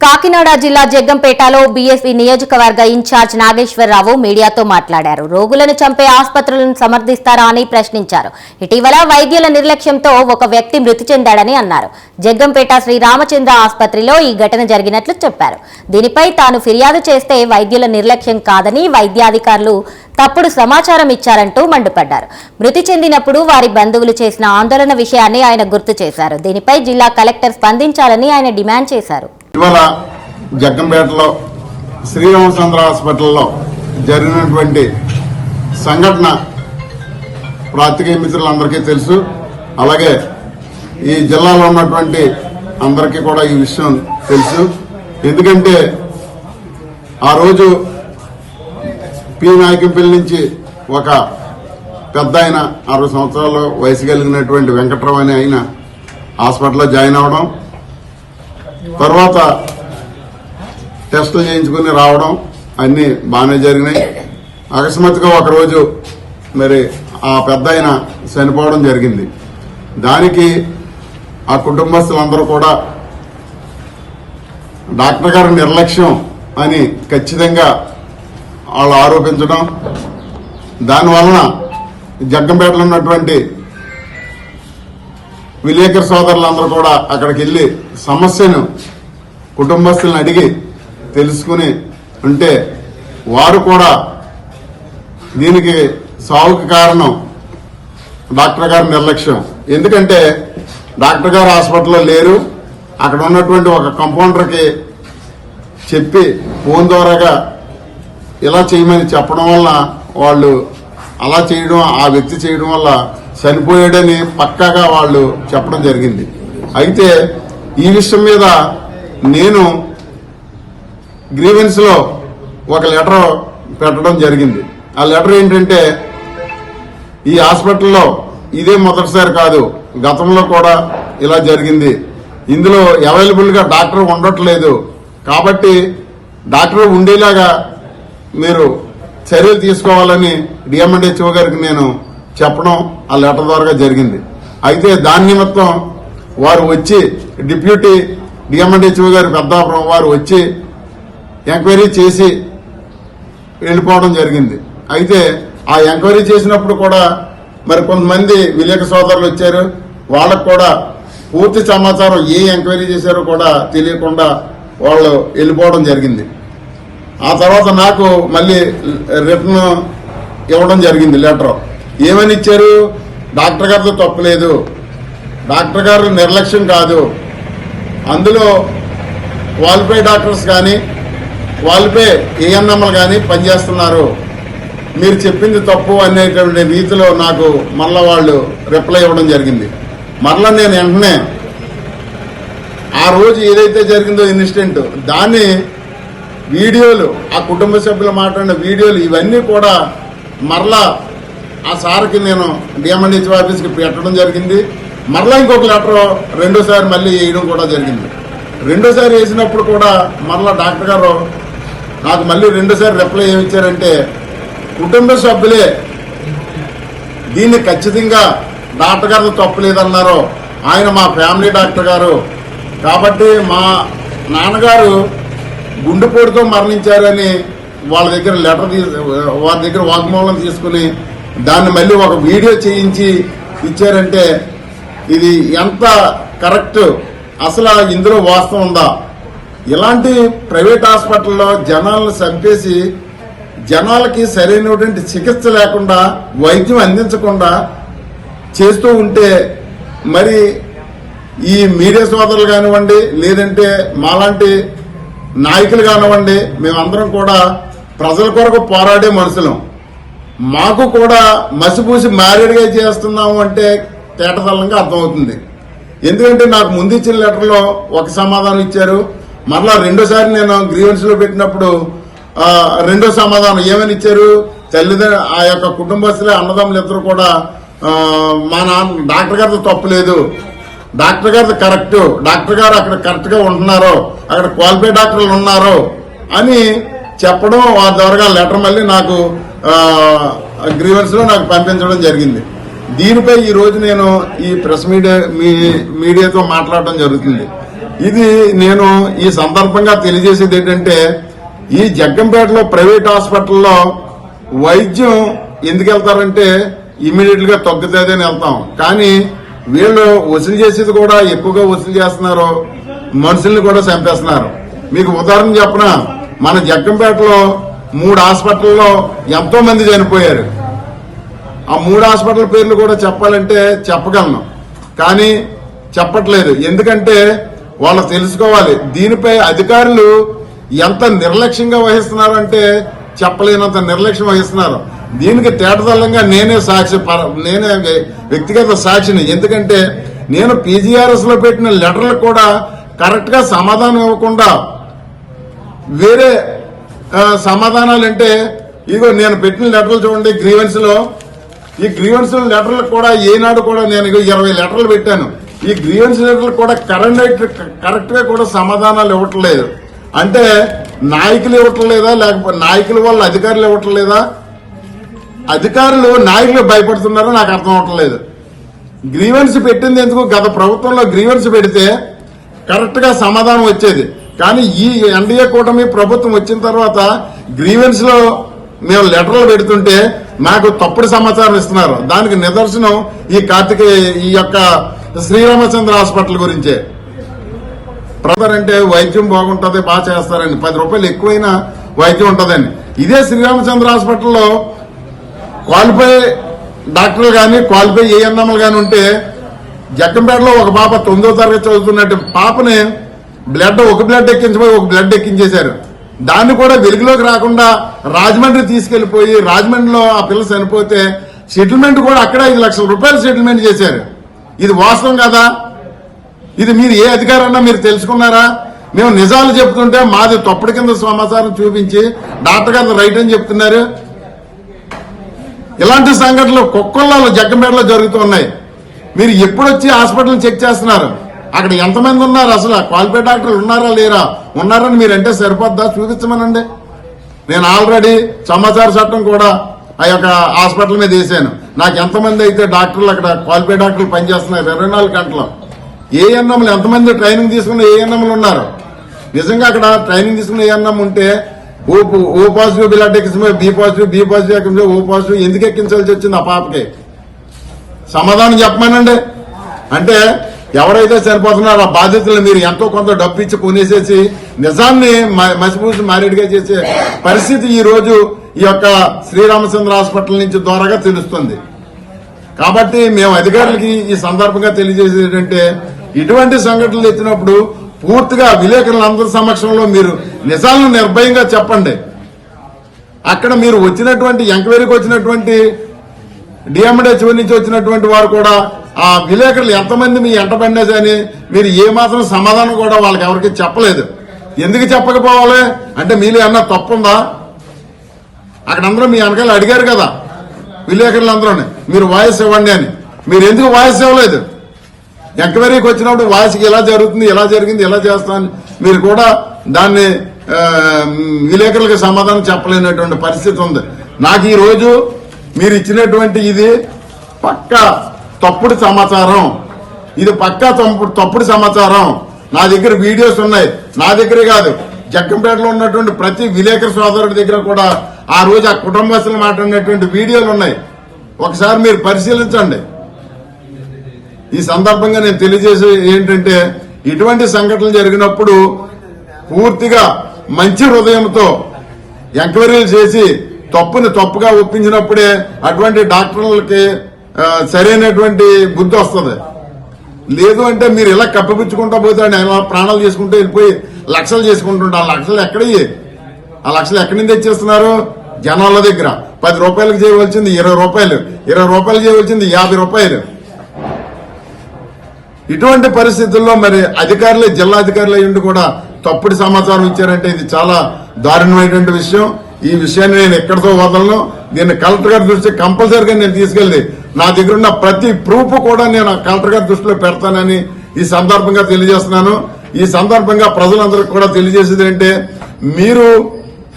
కాకినాడ జిల్లా జగ్గంపేటలో బీఎస్పీ నియోజకవర్గ ఇన్ఛార్జ్ నాగేశ్వరరావు మీడియాతో మాట్లాడారు. రోగులను చంపే ఆసుపత్రులను సమర్థిస్తారా అని ప్రశ్నించారు. ఇటీవల వైద్యుల నిర్లక్ష్యంతో ఒక వ్యక్తి మృతి చెందాడని అన్నారు. జగ్గంపేట శ్రీ రామచంద్ర ఆసుపత్రిలో ఈ ఘటన జరిగినట్లు చెప్పారు. దీనిపై తాను ఫిర్యాదు చేస్తే వైద్యుల నిర్లక్ష్యం కాదని వైద్యాధికారులు తప్పుడు సమాచారం ఇచ్చారంటూ మండిపడ్డారు. మృతి చెందినప్పుడు వారి బంధువులు చేసిన ఆందోళన విషయాన్ని ఆయన గుర్తు చేశారు. దీనిపై జిల్లా కలెక్టర్ స్పందించాలని ఆయన డిమాండ్ చేశారు. ఇవాళ జగ్గంపేటలో శ్రీరామచంద్ర హాస్పిటల్లో జరిగినటువంటి సంఘటన ప్రాతికేయ మిత్రులందరికీ తెలుసు. అలాగే ఈ జిల్లాలో ఉన్నటువంటి అందరికీ కూడా ఈ విషయం తెలుసు. ఎందుకంటే ఆ రోజు పి నాయకంపల్లి నుంచి ఒక పెద్ద ఆయన అరవై సంవత్సరాలు వయసు కలిగినటువంటి వెంకట్రావు అనే ఆయన హాస్పిటల్లో జాయిన్ అవడం తర్వాత టెస్టులు చేయించుకుని రావడం అన్నీ బాగానే జరిగినాయి. అకస్మాత్తుగా ఒకరోజు మరి ఆ పెద్ద ఆయన చనిపోవడం జరిగింది. దానికి ఆ కుటుంబస్తులందరూ కూడా డాక్టర్ గారి నిర్లక్ష్యం అని ఖచ్చితంగా వాళ్ళు ఆరోపించడం. దానివలన జగ్గంపేటలో ఉన్నటువంటి విలేకరు సోదరులందరూ కూడా అక్కడికి వెళ్ళి సమస్యను కుటుంబస్తులను అడిగి తెలుసుకుని ఉంటే వారు కూడా దీనికి సావుకి కారణం డాక్టర్ గారి నిర్లక్ష్యం. ఎందుకంటే డాక్టర్ గారు హాస్పిటల్లో లేరు. అక్కడ ఉన్నటువంటి ఒక కంపౌండర్కి చెప్పి ఫోన్ ద్వారాగా ఇలా చేయమని చెప్పడం వల్ల వాళ్ళు అలా చేయడం ఆ వ్యక్తి చేయడం వల్ల చనిపోయాడని పక్కాగా వాళ్ళు చెప్పడం జరిగింది. అయితే ఈ విషయం మీద నేను గ్రీవెన్స్లో ఒక లెటర్ పెట్టడం జరిగింది. ఆ లెటర్ ఏంటంటే ఈ హాస్పిటల్లో ఇదే మొదటిసారి కాదు గతంలో కూడా ఇలా జరిగింది. ఇందులో అవైలబుల్గా డాక్టర్ ఉండట్లేదు. కాబట్టి డాక్టర్ ఉండేలాగా మీరు చర్యలు తీసుకోవాలని డిఎంఎండ్హెచ్ఓ గారికి నేను చెప్పడం ఆ లెటర్ ద్వారా జరిగింది. అయితే దాని నిమిత్తం వారు వచ్చి డిప్యూటీ డిఎంఎండ్హెచ్ఓ గారి పెద్దాపురం వారు వచ్చి ఎంక్వైరీ చేసి వెళ్ళిపోవడం జరిగింది. అయితే ఆ ఎంక్వైరీ చేసినప్పుడు కూడా మరి కొంతమంది విలేక సోదరులు వచ్చారు. వాళ్ళకు కూడా పూర్తి సమాచారం ఏ ఎంక్వైరీ చేశారో కూడా తెలియకుండా వాళ్ళు వెళ్ళిపోవడం జరిగింది. ఆ తర్వాత నాకు మళ్ళీ రిటర్న్ ఇవ్వడం జరిగింది లెటర్. ఏమని ఇచ్చారు? డాక్టర్ గారితో తప్పలేదు డాక్టర్ గారు నిర్లక్ష్యం కాదు. అందులో క్వాలిఫై డాక్టర్స్ కానీ క్వాలిఫై ఏఎన్ఎంలు కానీ పనిచేస్తున్నారు. మీరు చెప్పింది తప్పు అనేటువంటి రీతిలో నాకు మళ్ళా వాళ్ళు రిప్లై ఇవ్వడం జరిగింది. మరలా నేను వెంటనే ఆ రోజు ఏదైతే జరిగిందో ఇన్సిడెంట్ దాన్ని వీడియోలు ఆ కుటుంబ సభ్యులు మాట్లాడిన వీడియోలు ఇవన్నీ కూడా మరలా ఆ సార్కి నేను డిఎంఎన్హెచ్ ఆఫీస్కి పెట్టడం జరిగింది. మరలా ఇంకొక లెటర్ రెండోసారి మళ్ళీ వేయడం కూడా జరిగింది. రెండోసారి వేసినప్పుడు కూడా మరలా డాక్టర్ గారు నాకు మళ్ళీ రెండోసారి రిప్లై ఏమి ఇచ్చారంటే కుటుంబ సభ్యులే దీన్ని ఖచ్చితంగా డాక్టర్ గారు తప్పలేదన్నారు. ఆయన మా ఫ్యామిలీ డాక్టర్ గారు. కాబట్టి మా నాన్నగారు గుండెపోటుతో మరణించారని వాళ్ళ దగ్గర లెటర్ వారి దగ్గర వాగ్మూలం తీసుకుని దాన్ని మళ్ళీ ఒక వీడియో చేయించి ఇచ్చారంటే ఇది ఎంత కరెక్ట్? అసలు ఇందులో వాస్తవం ఉందా? ఇలాంటి ప్రైవేట్ హాస్పిటల్లో జనాలను చంపేసి జనాలకి సరైనటువంటి చికిత్స లేకుండా వైద్యం అందించకుండా చేస్తూ ఉంటే మరి ఈ మీడియా సోదరులు కానివ్వండి లేదంటే మాలాంటి నాయకులు కానివ్వండి మేమందరం కూడా ప్రజల కొరకు పోరాడే మనుషులం. మాకు కూడా మసిపూసి మ్యారేడ్గా చేస్తున్నాము అంటే తేటతల్లంగా అర్థమవుతుంది. ఎందుకంటే నాకు ముందు ఇచ్చిన లెటర్లో ఒక సమాధానం ఇచ్చారు. మరలా రెండోసారి నేను గ్రీవెన్స్లో పెట్టినప్పుడు రెండో సమాధానం ఏమని ఇచ్చారు? తల్లిదండ్రులు ఆ యొక్క కుటుంబస్తులే అన్నదమ్ములు ఇద్దరు కూడా మా నాన్న డాక్టర్ గారితో తప్పులేదు డాక్టర్ గారు కరెక్ట్ డాక్టర్ గారు అక్కడ కరెక్ట్గా ఉంటున్నారు అక్కడ క్వాలిఫైడ్ డాక్టర్లు ఉన్నారు అని చెప్పడం వారి ద్వారా లెటర్ మళ్ళీ నాకు గ్రీవెన్స్లో నాకు పంపించడం జరిగింది. దీనిపై ఈ రోజు నేను ఈ ప్రెస్ మీడియా మీ మీడియాతో మాట్లాడటం జరుగుతుంది. ఇది నేను ఈ సందర్భంగా తెలియజేసేది ఏంటంటే ఈ జగ్గంపేటలో ప్రైవేట్ హాస్పిటల్లో వైద్యం ఎందుకు వెళ్తారంటే ఇమీడియట్గా తగ్గుతుంది అని వెళ్తాం. కానీ వీళ్ళు వసూలు చేసేది కూడా ఎక్కువగా వసూలు చేస్తున్నారు. మనుషుల్ని కూడా చంపేస్తున్నారు. మీకు ఉదాహరణ చెప్పిన? మన జగ్గంపేటలో మూడు హాస్పిటల్లో ఎంతో మంది చనిపోయారు. ఆ మూడు హాస్పిటల్ పేర్లు కూడా చెప్పాలంటే చెప్పగలను. కానీ చెప్పట్లేదు. ఎందుకంటే వాళ్ళు తెలుసుకోవాలి. దీనిపై అధికారులు ఎంత నిర్లక్ష్యంగా వహిస్తున్నారంటే చెప్పలేనంత నిర్లక్ష్యం వహిస్తున్నారు. దీనికి తేటతల్లంగా నేనే సాక్షి పర- నేనే వ్య- వ్యక్తిగత సాక్షిని. ఎందుకంటే నేను పీజీఆర్ఎస్లో పెట్టిన లెటర్లు కూడా కరెక్ట్గా సమాధానం ఇవ్వకుండా వేరే సమాధానాలు అంటే ఇదిగో నేను పెట్టిన లెటర్లు చూడండి గ్రీవెన్స్లో ఈ గ్రీవెన్స్ లెటర్లు కూడా ఏనాడు కూడా నేను ఇగో ఇరవై లెటర్లు పెట్టాను. ఈ గ్రీవెన్స్ లెటర్లు కూడా కరెంట్ కరెక్ట్గా కూడా సమాధానాలు ఇవ్వట్లేదు. అంటే నాయకులు ఇవ్వట్లేదా? లేకపోతే నాయకుల వల్ల అధికారులు ఇవ్వట్లేదా? అధికారులు నాయకులు భయపడుతున్నారో నాకు అర్థం అవట్లేదు. గ్రీవెన్స్ పెట్టింది ఎందుకు? గత ప్రభుత్వంలో గ్రీవెన్స్ పెడితే కరెక్ట్గా సమాధానం వచ్చేది. కానీ ఈ ఎన్డీఏ కూటమి ప్రభుత్వం వచ్చిన తర్వాత గ్రీవెన్స్లో మేము లెటర్లు పెడుతుంటే మాకు తప్పుడు సమాచారం ఇస్తున్నారు. దానికి నిదర్శనం ఈ కార్తిక ఈ యొక్క శ్రీరామచంద్ర హాస్పిటల్ గురించే. బ్రదర్ అంటే వైద్యం బాగుంటుంది బాగా చేస్తారని. పది రూపాయలు ఎక్కువైనా వైద్యం ఉంటుందని. ఇదే శ్రీరామచంద్ర హాస్పిటల్లో క్వాలిఫై డాక్టర్లు కానీ క్వాలిఫై ఏఎన్ఎంలు కానీ ఉంటే జగ్గంపేటలో ఒక పాప తొమ్మిదో తరగతి చదువుతున్నట్టు పాపని బ్లడ్ ఒక బ్లడ్ ఎక్కించబోయి ఒక బ్లడ్ ఎక్కించేశారు. దాన్ని కూడా వెలుగులోకి రాకుండా రాజమండ్రి తీసుకెళ్ళిపోయి రాజమండ్రిలో ఆ పిల్ల చనిపోతే సెటిల్మెంట్ కూడా అక్కడ ఐదు లక్షల రూపాయలు సెటిల్మెంట్ చేశారు. ఇది వాస్తవం కదా? ఇది మీరు ఏ అధికారన్నా మీరు తెలుసుకున్నారా? మేము నిజాలు చెప్తుంటే మాది తప్పుడు కింద సమాచారం చూపించి డాక్టర్ గారు రైట్ అని చెప్తున్నారు. ఇలాంటి సంఘటనలు కుక్కల్లో జగ్గంపేటలో జరుగుతున్నాయి. మీరు ఎప్పుడొచ్చి హాస్పిటల్ని చెక్ చేస్తున్నారు? అక్కడ ఎంతమంది ఉన్నారు అసలు? క్వాలిఫైడ్ డాక్టర్లు ఉన్నారా లేరా? ఉన్నారని మీరంటే సరిపోద్దా? చూపించమనండి. నేను ఆల్రెడీ సమాచార చట్టం కూడా ఆ యొక్క హాస్పిటల్ మీద వేసాను. నాకు ఎంతమంది అయితే డాక్టర్లు అక్కడ క్వాలిఫైడ్ డాక్టర్లు పనిచేస్తున్నారు ఇరవై నాలుగు గంటలు. ఏఎన్ఎంలు ఎంతమంది ట్రైనింగ్ తీసుకున్న ఏఎన్ఎంలు ఉన్నారు? నిజంగా అక్కడ ట్రైనింగ్ తీసుకున్న ఏఎన్ఎం ఉంటే ఓ ఓ పాజిటివ్ బ్లడ్ ఎక్కించమో బి పాజిటివ్ బి పాజిటివ్ ఎక్కించో ఓ పాజిటివ్ ఎందుకు ఎక్కించాల్సి వచ్చింది ఆ పాపకి? సమాధానం చెప్పమానండి. అంటే ఎవరైతే చనిపోతున్నారో ఆ బాధితులు మీరు ఎంతో కొంత డబ్బు ఇచ్చి కొనేసేసి నిజాన్ని మ- మసిపూసి మారేడుగా చేసే పరిస్థితి ఈ రోజు ఈ యొక్క శ్రీరామచంద్ర హాస్పిటల్ నుంచి ద్వారాగా తెలుస్తుంది. కాబట్టి మేము అధికారులకి ఈ సందర్భంగా తెలియజేసేటంటే ఇటువంటి సంఘటనలు ఎత్తినప్పుడు పూర్తిగా విలేకరులందరి సమక్షంలో మీరు నిజాలను నిర్భయంగా చెప్పండి. అక్కడ మీరు వచ్చినటువంటి ఎంక్వైరీకి వచ్చినటువంటి డిఎండిహెచ్ఓ నుంచి వచ్చినటువంటి వారు కూడా ఆ విలేకరులు ఎంతమంది మీ ఎంట అని మీరు ఏ మాత్రం సమాధానం కూడా వాళ్ళకి ఎవరికి చెప్పలేదు. ఎందుకు చెప్పకపోవాలి? అంటే మీలో ఏమన్నా తప్పుందా అక్కడ అందరూ మీ వెనకాల అడిగారు కదా విలేకరులు అందరూ మీరు వాయిస్ ఇవ్వండి అని. మీరు ఎందుకు వాయిస్ ఇవ్వలేదు? ఎంక్వైరీకి వచ్చినప్పుడు వాయిస్కి ఎలా జరుగుతుంది ఎలా జరిగింది ఇలా చేస్తామని మీరు కూడా దాన్ని విలేకరులకు సమాధానం చెప్పలేనటువంటి పరిస్థితి ఉంది. నాకు ఈరోజు మీరు ఇచ్చినటువంటి ఇది పక్క తప్పుడు సమాచారం. ఇది పక్కా తప్పుడు తప్పుడు సమాచారం. నా దగ్గర వీడియోస్ ఉన్నాయి. నా దగ్గరే కాదు. జగ్గంపేటలో ఉన్నటువంటి ప్రతి విలేకరు సోదరుడి దగ్గర కూడా ఆ రోజు ఆ కుటుంబస్తులు మాట్లాడినటువంటి వీడియోలు ఉన్నాయి. ఒకసారి మీరు పరిశీలించండి. ఈ సందర్భంగా నేను తెలియజేసే ఏంటంటే ఇటువంటి సంఘటనలు జరిగినప్పుడు పూర్తిగా మంచి హృదయంతో ఎంక్వైరీలు చేసి తప్పుని తప్పుగా ఒప్పించినప్పుడే అటువంటి డాక్టర్లకి సరైనటువంటి బుద్ధి వస్తుంది. లేదు అంటే మీరు ఇలా కప్పిపుచ్చుకుంటా పోతే ఆయన ప్రాణాలు చేసుకుంటూ వెళ్ళిపోయి లక్షలు చేసుకుంటుంటారు ఆ లక్షలు ఎక్కడయ్యి ఆ లక్షలు ఎక్కడి నుంచి తెచ్చేస్తున్నారు? జనాల దగ్గర. పది రూపాయలకు చేయవలసింది ఇరవై రూపాయలు. ఇరవై రూపాయలు చేయవలసింది యాభై రూపాయలు. ఇటువంటి పరిస్థితుల్లో మరి అధికారులే జిల్లా అధికారులు అయ్యుండి కూడా తప్పుడు సమాచారం ఇచ్చారంటే ఇది చాలా దారుణమైనటువంటి విషయం. ఈ విషయాన్ని నేను ఎక్కడితో వదలను. దీన్ని కలెక్టర్ గారి దృష్టి కంపల్సరీగా నేను తీసుకెళ్ళి నా దగ్గర ఉన్న ప్రతి ప్రూఫ్ కూడా నేను కలెక్టర్ గారి దృష్టిలో పెడతానని ఈ సందర్భంగా తెలియజేస్తున్నాను. ఈ సందర్భంగా ప్రజలందరికీ కూడా తెలియజేసేది ఏంటంటే మీరు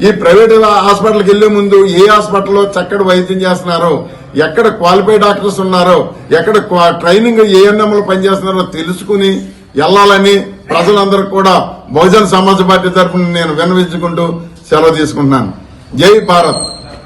ఈ ప్రైవేట్ హాస్పిటల్కి వెళ్ళే ముందు ఏ హాస్పిటల్లో చక్కటి వైద్యం చేస్తున్నారో ఎక్కడ క్వాలిఫైడ్ డాక్టర్స్ ఉన్నారో ఎక్కడ క్వా- ట్రైనింగ్ ఏఎన్ఎంలు పనిచేస్తున్నారో తెలుసుకుని వెళ్ళాలని ప్రజలందరూ కూడా బహుజన సమాజ్ పార్టీ తరఫున నేను విన్నవించుకుంటూ సెలవు తీసుకుంటున్నాను. జై భారత్.